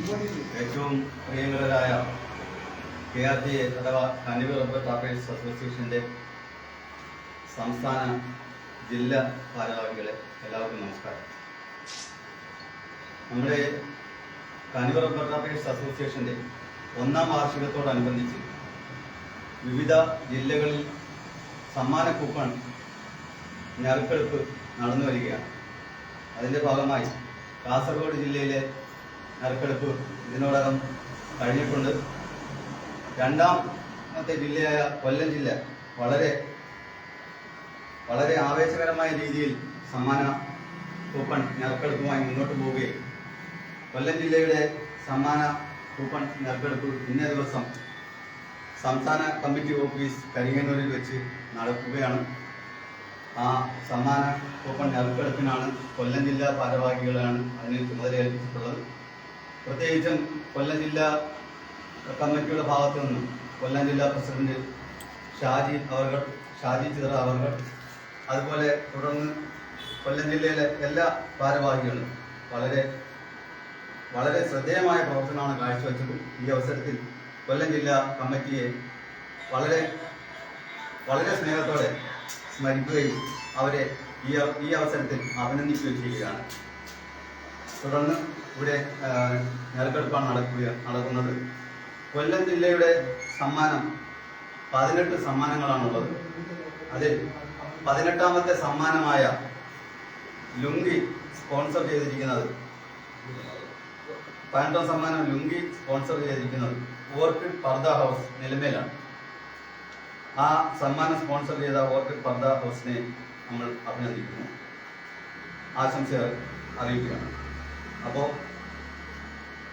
ഏറ്റവും പ്രിയങ്കരായ K R G അഥവാ കനിവ് rubber അസോസിയേഷന്റെ സംസ്ഥാന ജില്ലാ ഭാരവാഹികളെ എല്ലാവർക്കും നമസ്കാരം. നമ്മുടെ കനിവ് റബ്ബർ ടാപ്പേഴ്സ് അസോസിയേഷന്റെ ഒന്നാം വാർഷികത്തോടനുബന്ധിച്ച് വിവിധ ജില്ലകളിൽ സമ്മാന കൂപ്പൺ ഞറുക്കെടുപ്പ് നടന്നു വരികയാണ് അതിന്റെ ഭാഗമായി കാസർഗോഡ് ജില്ലയിലെ നറുക്കെടുപ്പ് ഇതിനോടകം കഴിഞ്ഞിട്ടുണ്ട്. രണ്ടാമത്തെ ജില്ലയായ കൊല്ലം ജില്ല വളരെ വളരെ ആവേശകരമായ രീതിയിൽ സമ്മാന കൂപ്പൺ നറുക്കെടുപ്പുമായി മുന്നോട്ട് പോവുകയും കൊല്ലം ജില്ലയുടെ സമ്മാന കൂപ്പൺ നറുക്കെടുപ്പ് ഇന്നേ ദിവസം സംസ്ഥാന കമ്മിറ്റി ഓഫീസ് കരിങ്ങന്നൂരിൽ വെച്ച് നടക്കുകയാണ്. ആ സമ്മാന കൂപ്പൺ നറുക്കെടുപ്പിനാണ് കൊല്ലം ജില്ലാ ഭാരവാഹികളാണ് അതിന് ചുമതല ഏൽപ്പിച്ചിട്ടുള്ളത് പ്രത്യേകിച്ചും കൊല്ലം ജില്ലാ കമ്മിറ്റിയുടെ ഭാഗത്തു നിന്നും കൊല്ലം ജില്ലാ പ്രസിഡന്റ് ഷാജി അവർ ഷാജി ചിത്ര അവർ അതുപോലെ തുടർന്ന് കൊല്ലം ജില്ലയിലെ എല്ലാ ഭാരവാഹികളും വളരെ വളരെ ശ്രദ്ധേയമായ പ്രവർത്തനമാണ് കാഴ്ചവെച്ചത് ഈ അവസരത്തിൽ കൊല്ലം ജില്ലാ കമ്മിറ്റിയെ വളരെ വളരെ സ്നേഹത്തോടെ സ്മരിക്കുകയും അവരെ ഈ ഈ അവസരത്തിൽ അഭിനന്ദിക്കുകയും ചെയ്യുകയാണ്. തുടർന്ന് ഇവിടെ ആ, നടക്കുക നടക്കുന്നത്. കൊല്ലം ജില്ലയുടെ സമ്മാനം പതിനെട്ട് സമ്മാനങ്ങളാണുള്ളത്. അതിൽ പതിനെട്ടാമത്തെ സമ്മാനമായ ലുങ്കി സ്പോൺസർ ചെയ്തിരിക്കുന്നത്. പതിനെട്ടാം സമ്മാനം ലുങ്കി സ്പോൺസർ ചെയ്തിരിക്കുന്നത് ഓർക്കിഡ് പർദ ഹൗസ് നിലമേലാണ്. ആ സമ്മാനം സ്പോൺസർ ചെയ്ത ഓർക്കിഡ് പർദ ഹൗസിനെ നമ്മൾ അഭിനന്ദിക്കുന്നു. ആശംസ അറിയിക്കുകയാണ്. അപ്പോൾ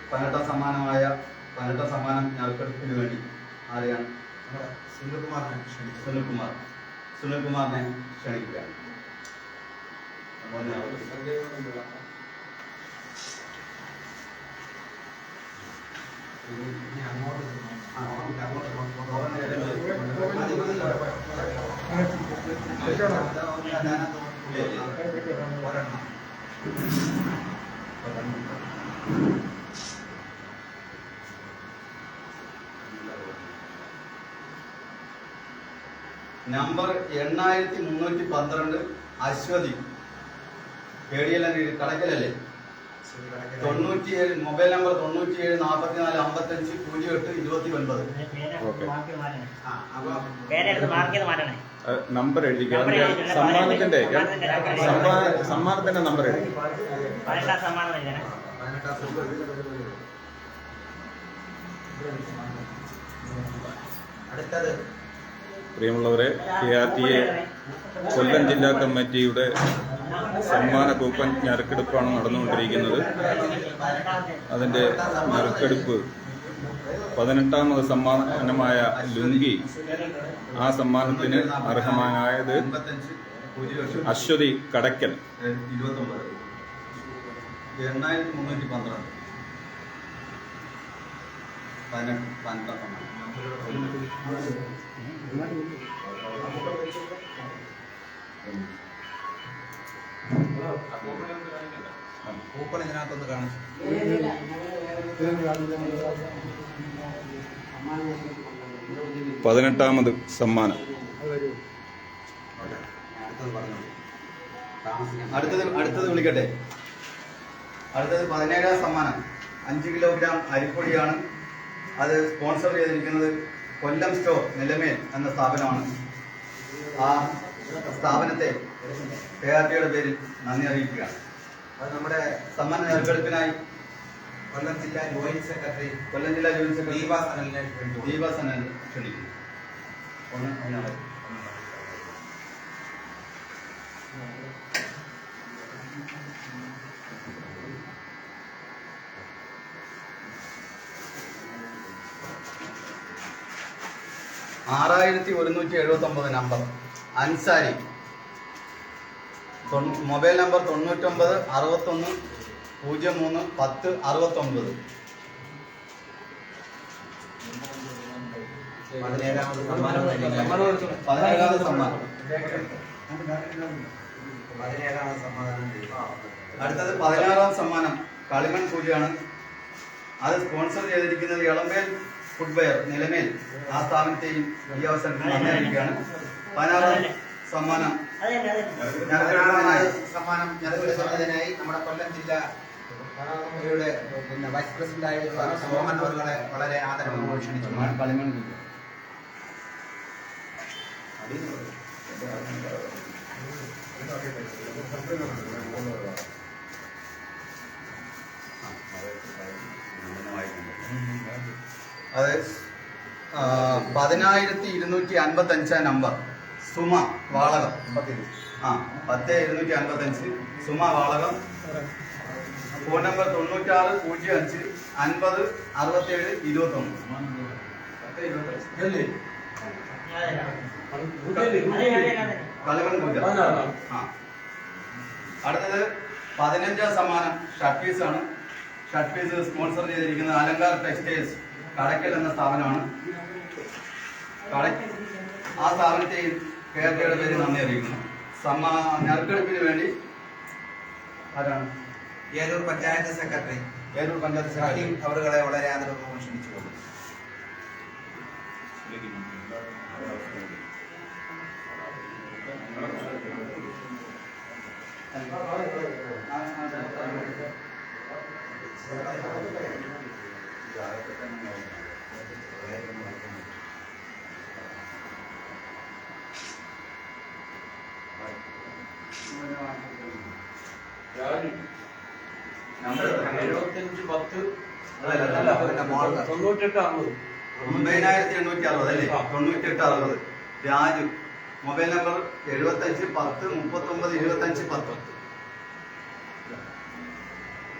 പതിനെട്ടാം സമ്മാനമായ പതിനെട്ടാം സമ്മാനം ഞങ്ങൾക്കെടുപ്പിന് വേണ്ടി ആരെയാണ് നമ്മുടെ സുനിൽകുമാറിനെ ക്ഷണിച്ചു സുനിൽകുമാർ സുനിൽകുമാറിനെ ക്ഷണിക്കുകയാണ് മോനെ ഇനി അങ്ങോട്ട് നമ്പർ എണ്ണായിരത്തി മുന്നൂറ്റി പന്ത്രണ്ട് അശ്വതി. കേടിയല്ലേ കടക്കലല്ലേ. തൊണ്ണൂറ്റിയേഴ് മൊബൈൽ നമ്പർ തൊണ്ണൂറ്റിയേഴ് നാൽപ്പത്തിനാല് അമ്പത്തഞ്ച് പൂജ്യം എട്ട് ഇരുപത്തി ഒൻപത് നമ്പർ എഴുതിക്കുക. അതിന്റെ സമ്മാനത്തിന്റെ സമ്മാനത്തിന്റെ നമ്പർ എഴുതി. പ്രിയമുള്ളവരെ K R T A Kollam ജില്ലാ കമ്മിറ്റിയുടെ സമ്മാന കൂപ്പൺ ഞെരുക്കെടുപ്പാണ് നടന്നുകൊണ്ടിരിക്കുന്നത്. അതിന്റെ ഞെരുക്കെടുപ്പ് പതിനെട്ടാമത് സമ്മാനമായ ലുങ്കി ആ സമ്മാനത്തിന് അർഹമാനായത് അശ്വതി കടക്കൽ എണ്ണായിരത്തി ഇതിനകത്തൊന്ന് കാണിച്ചു പതിനെട്ടാമത് സമ്മാനം. അടുത്തത് അടുത്തത് വിളിക്കട്ടെ. അടുത്തത് പതിനേഴാം സമ്മാനം. അഞ്ച് കിലോഗ്രാം അരിപ്പൊടിയാണ് അത് സ്പോൺസർ ചെയ്തിരിക്കുന്നത് കൊല്ലം സ്റ്റോർ നിലമേൽ എന്ന സ്ഥാപനമാണ്. ആ സ്ഥാപനത്തെ കെ ആർ ടിയുടെ പേരിൽ നന്ദി അറിയിക്കുകയാണ്. അത് നമ്മുടെ സമ്മാന നറുക്കെടുപ്പിനായി കൊല്ലം ജില്ലാ ജോയിന്റ് സെക്രട്ടറി കൊല്ലം ജില്ലാ ജോയിന്റ് സെക്രട്ടറി ദീപ സനലിനെ ക്ഷണിക്കും. ദീപ സനൽ ക്ഷണിക്കുന്നു ഒന്ന് ഒന്നാമത് ആറായിരത്തി ഒരുന്നൂറ്റി എഴുപത്തി ഒമ്പത് നമ്പർ. അൻസാരി. മൊബൈൽ നമ്പർ തൊണ്ണൂറ്റൊമ്പത് അറുപത്തൊന്ന് പൂജ്യം മൂന്ന് പത്ത് അറുപത്തൊമ്പത്. പതിനേഴാമത് സമ്മാനം. പതിനേഴാമത് സമ്മാനം പതിനേഴാമത് സമ്മാനം നൽകി. അടുത്തത് പതിനാറാം സമ്മാനം കളിമൺ പൂജയാണ്. അത് സ്പോൺസർ ചെയ്തിരിക്കുന്നത് ഇളമ്പേൽ ഫുട്വെയർ നിലമേൽ. ആ സ്ഥാപനത്തെയും ഈ അവസരത്തിൽ നന്ദി അറിയിക്കുകയാണ് പതിനാറാം സമ്മാനം സമ്മാനം നമ്മുടെ കൊല്ലം ജില്ല പിന്നെ വൈസ് പ്രസിഡന്റ് ആയിട്ടുള്ള സോമൻ അവരുടെ വളരെ ആദരവ് ക്ഷണിച്ചു. അത് പതിനായിരത്തി ഇരുന്നൂറ്റി അൻപത്തി അഞ്ചാം നമ്പർ സുമ വാളകം. ആ പത്ത് ഇരുന്നൂറ്റി അൻപത്തി അഞ്ച് സുമ വാളകം. ഫോൺ നമ്പർ തൊണ്ണൂറ്റാറ് പൂജ്യം അഞ്ച് അൻപത് അറുപത്തേഴ് ഇരുപത്തൊന്ന്. കളിമൺ പൂജ അടുത്തത് പതിനഞ്ചാം സമ്മാനം ഷർട്ട് ആണ്. ഷർട്ട് പീസ് സ്പോൺസർ ചെയ്തിരിക്കുന്ന അലങ്കാർ ടെക്സ്റ്റൈൽസ് കടക്കൽ എന്ന സ്ഥാപനമാണ്. ആ സ്ഥാപനത്തെയും കേരളയുടെ പേര് നന്ദി അറിയിക്കുന്നു. സമ്മാ നറുക്കെടുപ്പിന് വേണ്ടി ആരാണ്? ഏലൂർ പഞ്ചായത്ത് സെക്രട്ടറി ഏരൂർ പഞ്ചായത്ത് സെക്രട്ടറി അവരുടെ വളരെ ആദരവ് ക്ഷണിച്ചു നമ്പർ എത്ര? എഴുപത്തഞ്ച് പത്ത്. തൊണ്ണൂറ്റെട്ട് അറുപത് ഒമ്പതിനായിരത്തി എണ്ണൂറ്റി അറുപത് അല്ലേ? ആ. അറുപത് രാജു മൊബൈൽ നമ്പർ എഴുപത്തഞ്ച് പത്ത് മുപ്പത്തൊമ്പത് ഇരുപത്തഞ്ച് പത്ത്.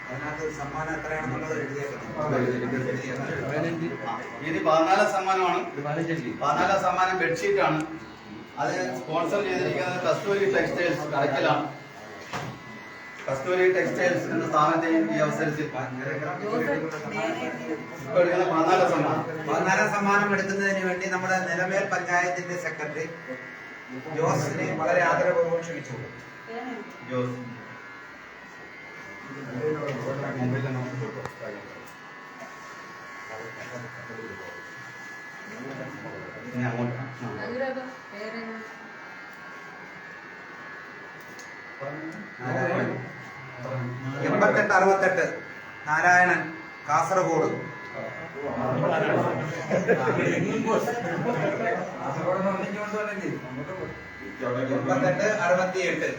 അതിനകത്ത് സമ്മാനം എത്രയാണെന്നുള്ളത് ഇനി പതിനാലാം സമ്മാനമാണ്. പതിനാലാം സമ്മാനം ബെഡ്ഷീറ്റ് ആണ് അത് സ്പോൺസർ ചെയ്തിരിക്കുന്നത് കസ്തൂരി ടെക്സ്റ്റൈൽസ് കടക്കലാണ്. കസ്തൂരി ടെക്സ്റ്റൈൽസ് എന്ന സ്ഥാപനത്തെയും ഈ അവസരത്തിൽ പതിനാല് സമ്മാനം. പതിനാലാം സമ്മാനം എടുക്കുന്നതിന് വേണ്ടി നമ്മുടെ നിലമേൽ പഞ്ചായത്തിന്റെ സെക്രട്ടറി ജോസിനെ വളരെ ആദരപൂർവം ക്ഷണിച്ചു. ജോസ്. അങ്ങോട്ട്. എൺപത്തെട്ട് അറുപത്തെട്ട്. നാരായണൻ കാസർഗോഡ്. എൺപത്തെട്ട് അറുപത്തിയെട്ട്.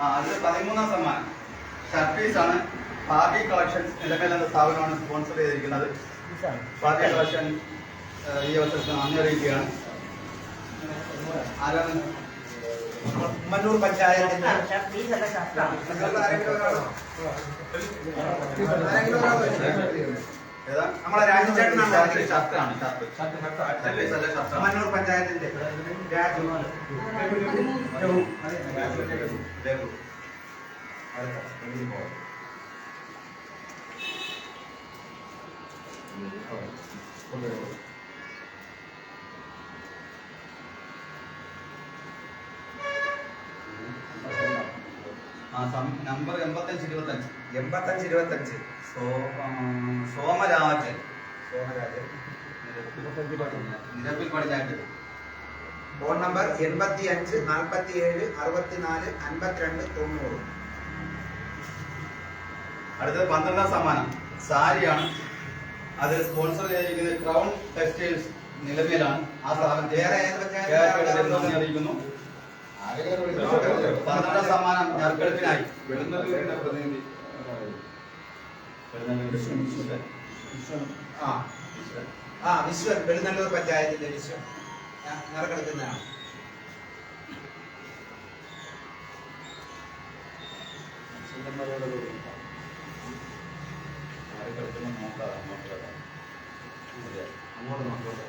അതിൽ പതിമൂന്നാം സമ്മാനം. ഷർട്ടീസ് ആണ്. ഫാബി കളക്ഷൻസ് നിലമേൽ എന്ന സ്ഥാപനമാണ് സ്പോൺസർ ചെയ്തിരിക്കുന്നത്. ഫാബി കളക്ഷൻ ഈ അവസരത്തിൽ നന്ദി അറിയിക്കുകയാണ് ആരാണ് മന്നൂർ പഞ്ചായത്തിന്റെ ഷർട്ട്, ഷർട്ട്, പീസ് അല്ല ഷർട്ടാണ്. ആരെങ്കിലും ഒരാളോ? ആരെങ്കിലും ഒരാളോ? പഞ്ചായത്തിന്റെ നമ്മളെ രാജുചേട്ടനാണ് മന്നൂർ പഞ്ചായത്തിന്റെ രാജു ദേവു. ആ നമ്പർ എൺപത്തഞ്ച് ഇരുപത്തഞ്ച്. എൺപത്തഞ്ച് ഇരുപത്തഞ്ച്. സോമരാജൻ സോമരാജൻ നിരപ്പിൽ പടിഞ്ഞാറ്റ് ഫോൺ നമ്പർ എൺപത്തി അഞ്ച് നാൽപ്പത്തി ഏഴ് അറുപത്തിനാല് അൻപത്തിരണ്ട് തൊണ്ണൂറ്. അടുത്തത് പന്ത്രണ്ടാം സമ്മാനം. സാരിയാണ്. അത് സ്പോൺസർ ചെയ്തിരിക്കുന്നത് ക്രൗൺ ടെക്സ്റ്റൈൽസ് നിലവിലാണ്. ആ സ്ഥാപനം അറിയിക്കുന്നു. പന്ത്രണ്ടാം സമ്മാനം ആ വിശ്വൻ. വെളുന്നല്ലൂർ പഞ്ചായത്തിന്റെ വിശ്വൻ. നിറക്കെടുക്കുന്നതാണ് അങ്ങോട്ട് നോക്കട്ടെ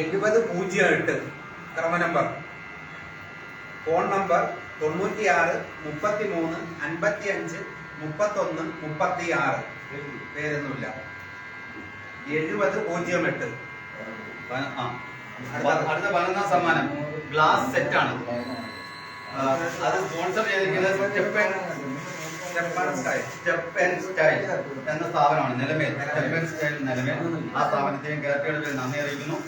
എഴുപത് പൂജ്യം എട്ട്. ക്രമ നമ്പർ. ഫോൺ നമ്പർ തൊണ്ണൂറ്റിയാറ് മുപ്പത്തി മൂന്ന് അൻപത്തി അഞ്ച് മുപ്പത്തൊന്ന് മുപ്പത്തി ആറ് പേരൊന്നുമില്ല. എഴുപത് പൂജ്യം എട്ട്. അടുത്ത പതിനൊന്നാം സമ്മാനം. ഗ്ലാസ് സെറ്റ് ആണ് അത് സ്പോൺസർ ചെയ്തിരിക്കുന്നത് സ്റ്റൈൽ എന്ന സ്ഥാപനമാണ്. നിലമേൽ സ്റ്റെപ്പൻ സ്റ്റൈൽ നിലമേൽ ആ സ്ഥാപനത്തെയും കേരളത്തിൽ നന്ദി അറിയിക്കുന്നു.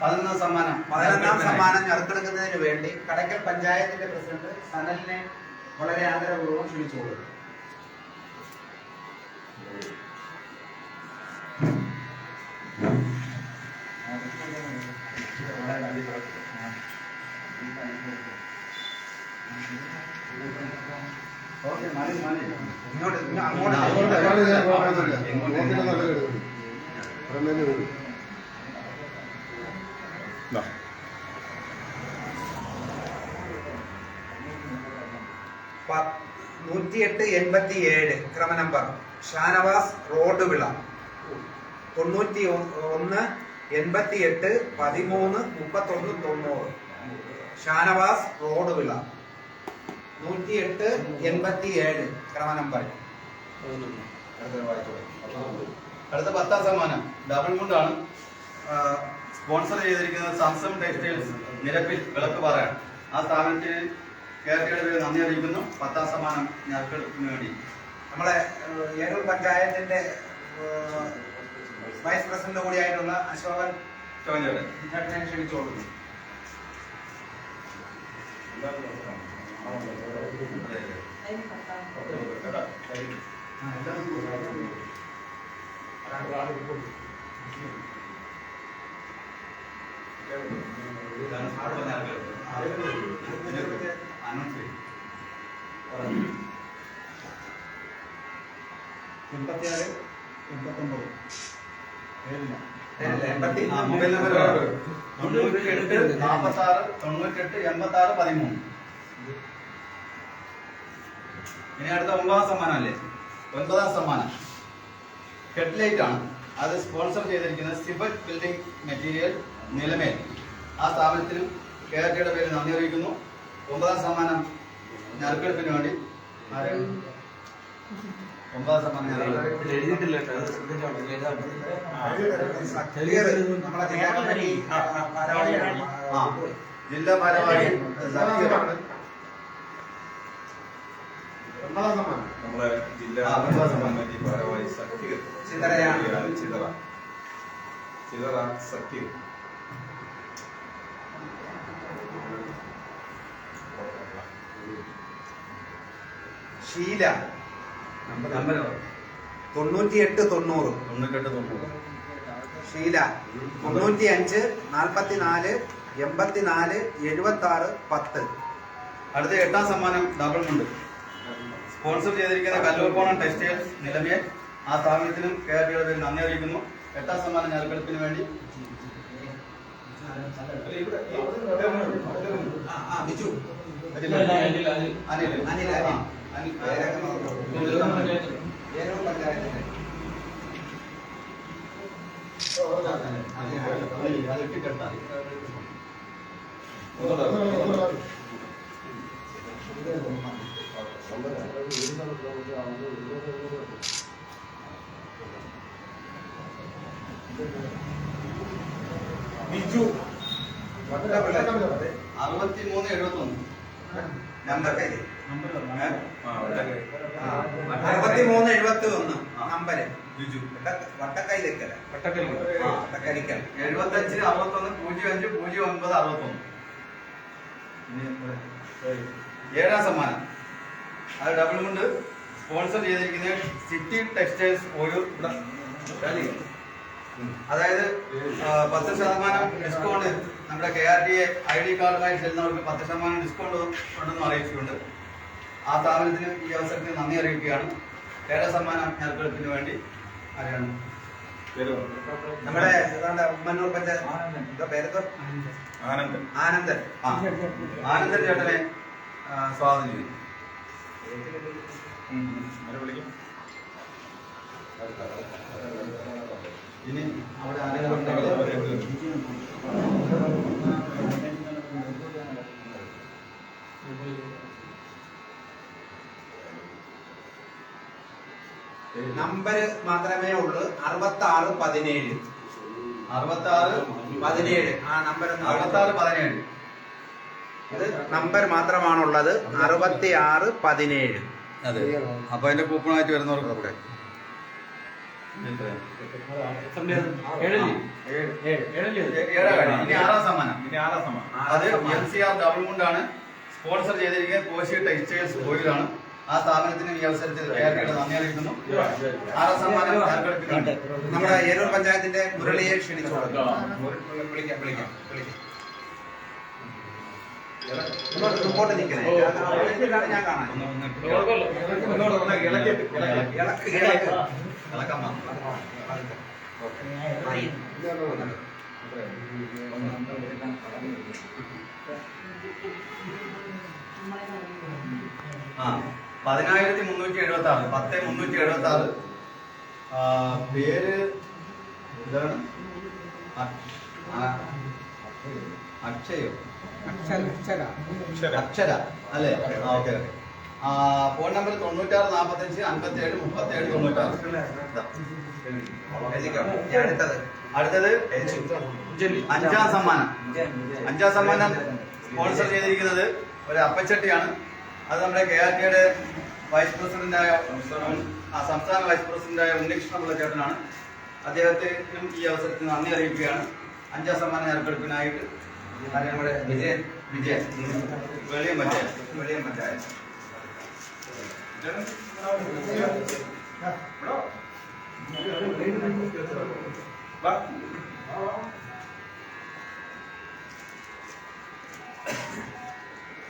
പതിനൊന്നാം സമ്മാനം പതിനൊന്നാം സമ്മാനം. ഞറുക്കെടുക്കുന്നതിന് വേണ്ടി കടയ്ക്കൽ പഞ്ചായത്തിന്റെ പ്രസിഡന്റ് സനലിനെ വളരെ ആദരപൂർവം ക്ഷണിച്ചുകൊള്ളുന്നു. Thank മതി, നൂറ്റിയെട്ട് എൺപത്തി ഏഴ് ക്രമ നമ്പർ ഷാനവാസ് റോഡ് വിള തൊണ്ണൂറ്റി ഒന്ന് എൺപത്തി എട്ട് പതിമൂന്ന് മുപ്പത്തൊന്ന് തൊണ്ണൂറ് ഷാനവാസ് റോഡ് വിള നൂറ്റിയെട്ട് എൺപത്തി ഏഴ് ക്രമ നമ്പർ അടുത്ത പത്താം സമ്മാനം. ഡബിൾ മുണ്ടാണ് സ്പോൺസർ ചെയ്തിരിക്കുന്നത് സാംസങ് ടെക്സ്റ്റൈൽസ് നിരപ്പിൽ വിളക്ക് പറയാൻ ആ സ്ഥാപനത്തിന് കേരളയുടെ പേര് നന്ദി അറിയിക്കുന്നു. പത്താം സമ്മാനം ഞങ്ങൾക്ക് വേണ്ടി. നമ്മളെ ഏഴൂർ പഞ്ചായത്തിന്റെ വൈസ് പ്രസിഡന്റ് കൂടിയായിട്ടുള്ള അശോകൻ ചോദ്യം ക്ഷണിച്ചോളുന്നു. അതിന് പത്താം എൺപത്തിയാറ് എൺപത്തൊമ്പത് പേരില്ല എൺപത്തി ആ, മൊബൈൽ നമ്പർ തൊണ്ണൂറ്റി എട്ട് നാൽപ്പത്തി ആറ് തൊണ്ണൂറ്റി എട്ട് എൺപത്തി ആറ് പതിമൂന്ന് ഇനി അടുത്ത ഒമ്പതാം സമ്മാനം അല്ലേ? ഒൻപതാം സമ്മാനം. ഹെഡ്ലൈറ്റ് ആണ്. അത് സ്പോൺസർ ചെയ്തിരിക്കുന്നത് സിബറ്റ് ബിൽഡിംഗ് മെറ്റീരിയൽ നിലമേൽ. ആ സ്ഥാപനത്തിനും കേരളയുടെ പേര് നന്ദി അറിയിക്കുന്നു. ഒമ്പതാം സമ്മാനം ഞറുക്കെടുപ്പിന് വേണ്ടി? ഒമ്പതാം സമ്മാനം എഴുതിയിട്ടില്ല ജില്ലാ ഭാരവാഹി. നമ്മളെ ജില്ലാ. കമ്മിറ്റി ഭാരവാഹി സക്കീർ ചിതറയാണ്. ചിതറ ചിതറ. സക്കീർ ഷീല നമ്പർ തൊണ്ണൂറ്റിയെട്ട് തൊണ്ണൂറ്. തൊണ്ണൂറ്റെട്ട് തൊണ്ണൂറ്. ഷീല തൊണ്ണൂറ്റി അഞ്ച് നാൽപ്പത്തിനാല് എൺപത്തിനാല് എഴുപത്തി ആറ് പത്ത്. അടുത്ത എട്ടാം സമ്മാനം ഡബിൾ മുണ്ട്. സ്പോൺസർ ചെയ്തിരിക്കുന്ന കല്ലൂർക്കോണം ടെക്സ്റ്റൈൽസ് നിലമേൽ ആ സ്ഥാപനത്തിനും കേരളയുടെ പേരിൽ നന്ദി അറിയിക്കുന്നു. എട്ടാം സമ്മാനം ഞെരുക്കെടുപ്പിന് വേണ്ടി. ആ, ആ, ബിജു. എഴുപത്തൊന്ന്. നമ്പർ കയ്യിൽ എഴുപത്തി ഒന്ന് നമ്പര്. ബിജു. വട്ടക്കൈലേക്കല ആ. അഞ്ചിന് അറുപത്തി ഒന്ന് പൂജ്യം അഞ്ച് പൂജ്യം ഒൻപത് അറുപത്തൊന്ന്. ഏഴാം സമ്മാനം. അത് ഡബിൾ കൊണ്ട് സ്പോൺസർ ചെയ്തിരിക്കുന്നത് സിറ്റി ടെക്സ്റ്റൈൽസ് ഓയൂർ അതായത് പത്ത് ശതമാനം ഡിസ്കൗണ്ട് നമ്മുടെ K R T A I D കാർഡുമായി ചെല്ലുന്നവർക്ക് പത്ത് ശതമാനം ഡിസ്കൗണ്ട് ഉണ്ടെന്ന് അറിയിച്ചിട്ടുണ്ട്. ആ സ്ഥാപനത്തിന് ഈ അവസരത്തിൽ നന്ദി അറിയിക്കുകയാണ്. കേരള സമ്മാനം ഞെരുക്കെടുപ്പിന് വേണ്ടി അറിയണം നമ്മുടെ ഉമ്മന്നൂർ പഞ്ചായത്ത് ആനന്ദൻ. ആനന്ദൻ. ആ. ആനന്ദൻ ചേട്ടനെ സ്വാഗതം ചെയ്യും ഇനി അവിടെ ആരെങ്കിലും നമ്പർ മാത്രമേ ഉള്ളൂ. അറുപത്തി ആറ് പതിനേഴ്. അറുപത്തി ആറ് പതിനേഴ്. ആ നമ്പർ അറുപത്തി ആറ് പതിനേഴ്. ഇത് നമ്പർ മാത്രമാണുള്ളത്. അറുപത്തി ആറ് പതിനേഴ്. അതെ. അപ്പൊ അതിന്റെ കൂപ്പണായിട്ട് ആയിട്ട് വരുന്നവർക്ക് ഇനി ആറാം സമ്മാനം. ഇനി ആറാം സമ്മാനം. അത് എം സി ആർ ഡബിൾ മുണ്ടാണ്. സ്പോൺസർ ചെയ്തിരിക്കുന്നത് കോശി ടെക്സ്റ്റൈൽസ് ഓയിലാണ് ആ സ്ഥാപനത്തിന് ഈ അവസരത്തിൽ നന്ദി അറിയിക്കുന്നു. ആറാം സമ്മാനം. നമ്മുടെ ഏരൂർ പഞ്ചായത്തിന്റെ മുരളിയെ ക്ഷണിച്ചു. വിളിക്കാം വിളിക്കാം വിളിക്കാം. മുമ്പോട്ട് നിൽക്കണേ. ഞാൻ കാണാം. ആ പതിനായിരത്തി മുന്നൂറ്റി എഴുപത്തി ആറ് പത്ത് മുന്നൂറ്റി എഴുപത്തി ആറ് പേര് ഇതാണ്? അക്ഷയോ. അക്ഷര അല്ലേ? ഓക്കെ. ഫോൺ നമ്പർ തൊണ്ണൂറ്റാറ് നാൽപ്പത്തഞ്ച് അൻപത്തി ഏഴ് മുപ്പത്തി ഏഴ് തൊണ്ണൂറ്റാറ് അടുത്തത്? അഞ്ചാം സമ്മാനം. അഞ്ചാം സമ്മാനം സ്പോൺസർ ചെയ്തിരിക്കുന്നത് ഒരു അപ്പച്ചട്ടിയാണ്. അത് നമ്മുടെ കെ ആർ ടിയുടെ വൈസ് പ്രസിഡന്റായ സംസ്ഥാന വൈസ് പ്രസിഡന്റായ ഉണ്ണികൃഷ്ണ ചേട്ടനാണ്. അദ്ദേഹത്തിനും ഈ അവസരത്തിൽ നന്ദി അറിയിക്കുകയാണ്. അഞ്ചാം സമ്മാനം ഏർപ്പെടുത്തിനായിട്ട് അത് നമ്മുടെ വിജയൻ വിജയൻ. വെളിയം പഞ്ചായത്ത് വെളിയം പഞ്ചായത്ത് വാ.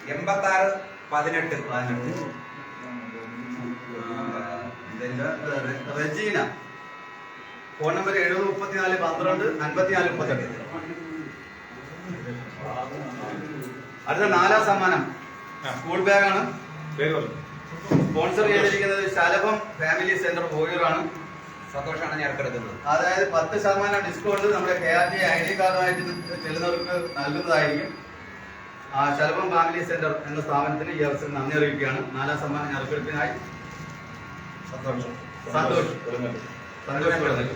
എൺപത്തി ആറ് പതിനെട്ട്. പതിനെട്ട് റെജീന. ഫോൺ നമ്പർ എഴുപത് മുപ്പത്തിനാല് പന്ത്രണ്ട് അൻപത്തിനാല് മുപ്പത്തെട്ട്. അടുത്ത നാലാം സമ്മാനം. സ്കൂൾ ബാഗാണ് സ്പോൺസർ ചെയ്തിരിക്കുന്നത് ശലഭം ഫാമിലി സെന്റർ ഹോയൂറാണ് സന്തോഷമാണ് ഞാൻ എടുക്കുന്നത് അതായത് പത്ത് ശതമാനം ഡിസ്കൗണ്ട് നമ്മുടെ K R T I D കാർഡുമായിട്ട് ചെല്ലുന്നവർക്ക് നൽകുന്നതായിരിക്കും. ആ ശലഭം ഫാമിലി സെന്റർ എന്ന സ്ഥാപനത്തിന് ഈ അവസരം നന്ദി അറിയിക്കുകയാണ്. നാലാം സമ്മാനം ഞാൻ എടുക്കുന്നതിനായി സന്തോഷം. സന്തോഷം. സന്തോഷം.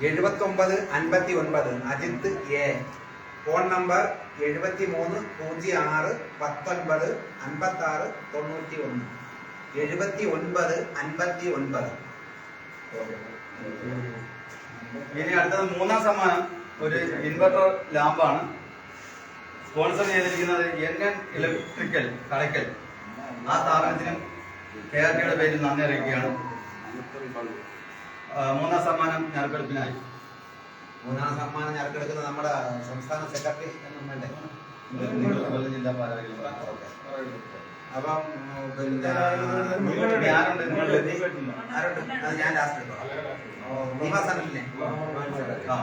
നിൽക്കും. എഴുപത്തി അൻപത്തി ഒൻപത് അജിത്ത് എ. ഫോൺ നമ്പർ എഴുപത്തി മൂന്ന് പൂജ്യം ആറ് പത്തൊൻപത് അൻപത്തി ആറ് തൊണ്ണൂറ്റി ഒന്ന് എഴുപത്തി ഒൻപത് അൻപത്തി ഒൻപത് ഇനി അടുത്തത് മൂന്നാം സമ്മാനം. ഒരു ഇൻവെർട്ടർ ലാമ്പാണ് സ്പോൺസർ ചെയ്തിരിക്കുന്നത് എൻ എൻ ഇലക്ട്രിക്കൽ കടയ്ക്കൽ. ആ സ്ഥാപനത്തിനും കെ ആർ പേരിൽ നന്ദി അറിയിക്കുകയാണ്. മൂന്നാം സമ്മാനം ഞെറുക്കെടുപ്പിനായി മൂന്നാം സമ്മാനം ഞെറുക്കെടുക്കുന്നത് നമ്മുടെ സംസ്ഥാന സെക്രട്ടറി എന്നും വേണ്ടേ കൊല്ലം ജില്ലാ ഭാരവാഹികൾ അപ്പം ഉം, പിന്നെ ഇനി ആരുണ്ട്? നിങ്ങളുടെ ആരുണ്ട്? അത് ഞാൻ ലാസ്റ്റ് നിവാസനല്ലേ ആ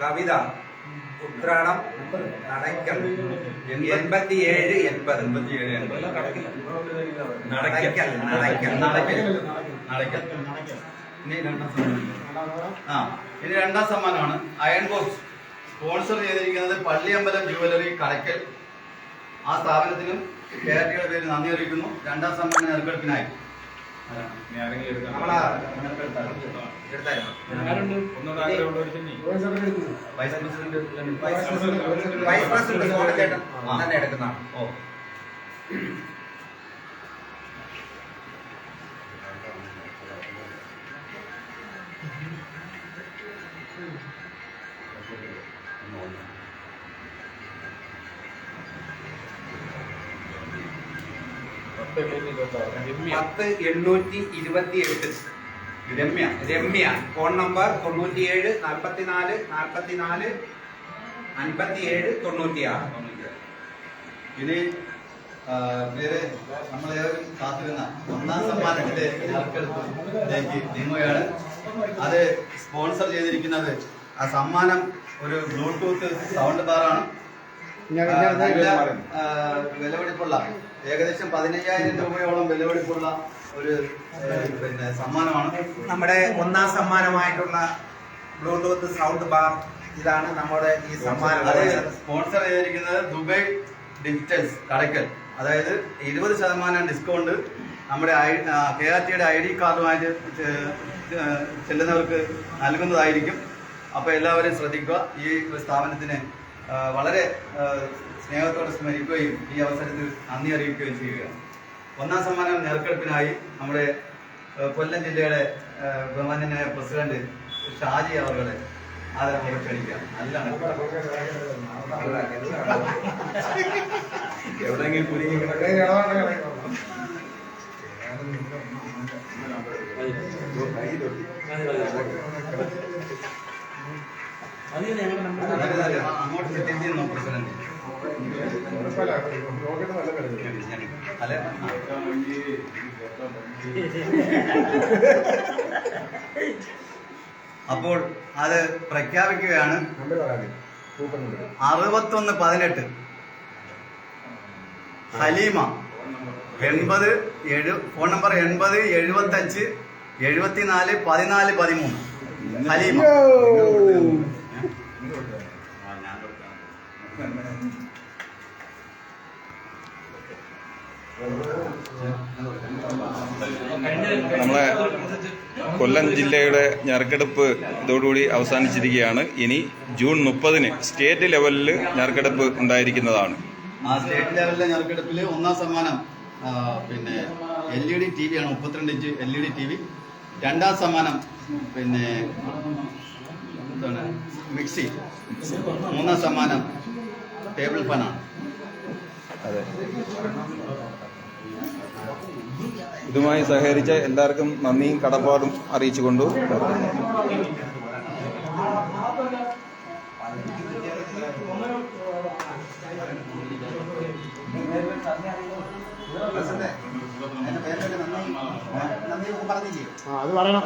കവിത ഉത്രാടം നടക്കൽ എൺപത്തിയേഴ് എൺപത്. നടക്കൽ നടക്കൽ നടക്കൽ ഇനി രണ്ടാം സമ്മാനം. ആ ഇനി രണ്ടാം സമ്മാനമാണ്. അയൺ ബോക്സ് സ്പോൺസർ ചെയ്തിരിക്കുന്നത് പള്ളിയമ്പലം ജുവലറി കടയ്ക്കൽ. ആ സ്ഥാപനത്തിനും കേരളയുടെ പേര് നന്ദി അറിയിക്കുന്നു. രണ്ടാം സമ്മാനം നെറുക്കെടുപ്പിനായി വൈസ് പ്രസിഡന്റ് തന്നെ എടുക്കുന്നതാണ് ഓ. പത്ത് എണ്ണൂറ്റി. ഇരുപത്തി എട്ട് രമ്യ. രമ്യ. ഫോൺ നമ്പർ തൊണ്ണൂറ്റിയേഴ് നാൽപ്പത്തിനാല് നാൽപ്പത്തിനാല് അൻപത്തിയേഴ് തൊണ്ണൂറ്റിയാറ്. ഇനി വേറെ നമ്മളേവരും കാത്തിരുന്ന ഒന്നാം സമ്മാനത്തിന്റെ നറുക്കെടുപ്പിലേക്ക് നീങ്ങുകയാണ് അത് സ്പോൺസർ ചെയ്തിരിക്കുന്നത്. ആ സമ്മാനം ഒരു ബ്ലൂടൂത്ത് സൗണ്ട് ബാറാണ്. വിലപിടിപ്പുള്ള ഏകദേശം പതിനയ്യായിരം രൂപയോളം വിലപിടിപ്പുള്ള ഒരു പിന്നെ സമ്മാനമാണ്. നമ്മുടെ ഒന്നാം സമ്മാനമായിട്ടുള്ള ബ്ലൂടൂത്ത് സൗണ്ട് ബാർ ഇതാണ് നമ്മുടെ ഈ സമ്മാനം. സ്പോൺസർ ചെയ്തിരിക്കുന്നത് ദുബൈ ഡിജിറ്റൽസ് കടയ്ക്കൽ. അതായത് ഇരുപത് ശതമാനം ഡിസ്കൗണ്ട് നമ്മുടെ ഐ കെ ആർ ടിയുടെ ഐ ഡി കാർഡുമായിട്ട് ചെല്ലുന്നവർക്ക് നൽകുന്നതായിരിക്കും. അപ്പോൾ എല്ലാവരും ശ്രദ്ധിക്കുക. ഈ സ്ഥാപനത്തിന് വളരെ സ്നേഹത്തോടെ സ്മരിക്കുകയും ഈ അവസരത്തിൽ നന്ദി അറിയിക്കുകയും ചെയ്യുക. ഒന്നാം സമ്മാനം നേർക്കെടുപ്പിനായി നമ്മുടെ കൊല്ലം ജില്ലയുടെ ബഹുമാന്യനായ പ്രസിഡന്റ് ഷാജി അവരുടെ ആദരവോടെ ക്ഷണിക്കാം നല്ലാണ് എവിടെയെങ്കിലും കുരുങ്ങി അങ്ങോട്ട് സെറ്റ് ചെയ്യുന്നു പ്രസിഡന്റ്? അപ്പോൾ അത് പ്രഖ്യാപിക്കുകയാണ്. അറുപത്തൊന്ന് പതിനെട്ട്. ഹലീമ എൺപത് എഴു ഫോൺ നമ്പർ എൺപത് എഴുപത്തഞ്ച് എഴുപത്തിനാല് പതിനാല് പതിമൂന്ന്. ഹലീമ. നമ്മളെ കൊല്ലം ജില്ലയുടെ ഞെറുക്കെടുപ്പ് ഇതോടുകൂടി അവസാനിച്ചിരിക്കുകയാണ്. ഇനി ജൂൺ മുപ്പതിന് സ്റ്റേറ്റ് ലെവലിൽ ഞെറുക്കെടുപ്പ് ഉണ്ടായിരിക്കുന്നതാണ്. ആ സ്റ്റേറ്റ് ലെവലിലെ ഞെറുക്കെടുപ്പിൽ ഒന്നാം സമ്മാനം പിന്നെ L E D T V ആണ് മുപ്പത്തിരണ്ട് inch L E D T V. രണ്ടാം സമ്മാനം പിന്നെ എന്താണ്? മിക്സി. മൂന്നാം സമ്മാനം ടേബിൾ ഫാനാണ്. അതെ. ഇതുമായി സഹകരിച്ച എല്ലാവർക്കും നന്ദിയും കടപ്പാടും അറിയിച്ചുകൊണ്ട് അത് പറയണം.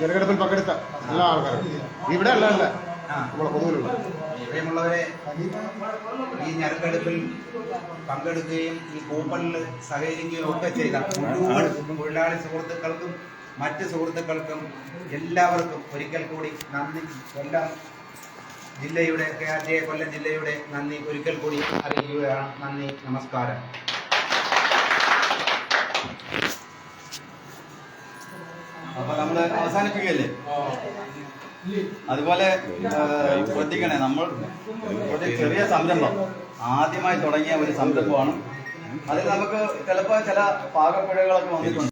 ജനകെടുപ്പിൽ പങ്കെടുത്ത എല്ലാ ആൾക്കാരും. ഇവിടെ അല്ല അല്ല? പൊതുവിലുള്ള പ്രിയമുള്ളവരെ ഈ ഞെരക്കെടുപ്പിൽ പങ്കെടുക്കുകയും ഈ കൂപ്പണിൽ സഹകരിക്കുകയും ഒക്കെ ചെയ്ത മുഴുവൻ തൊഴിലാളി സുഹൃത്തുക്കൾക്കും മറ്റ് സുഹൃത്തുക്കൾക്കും എല്ലാവർക്കും ഒരിക്കൽ കൂടി നന്ദി. കൊല്ലം ജില്ലയുടെ K R T A Kollam ജില്ലയുടെ നന്ദി. ഒരിക്കൽ കൂടി അറിയിക്കുകയാണ്. നന്ദി. നമസ്കാരം. അപ്പൊ നമ്മൾ അവസാനിപ്പിക്കുകയല്ലേ? അതുപോലെ ശ്രദ്ധിക്കണേ നമ്മൾ ഒരു ചെറിയ സംരംഭം. ആദ്യമായി തുടങ്ങിയ ഒരു സംരംഭമാണ്. അതിൽ നമുക്ക് ചിലപ്പോൾ ചില പാകപ്പിഴകളൊക്കെ വന്നിട്ടുണ്ട്.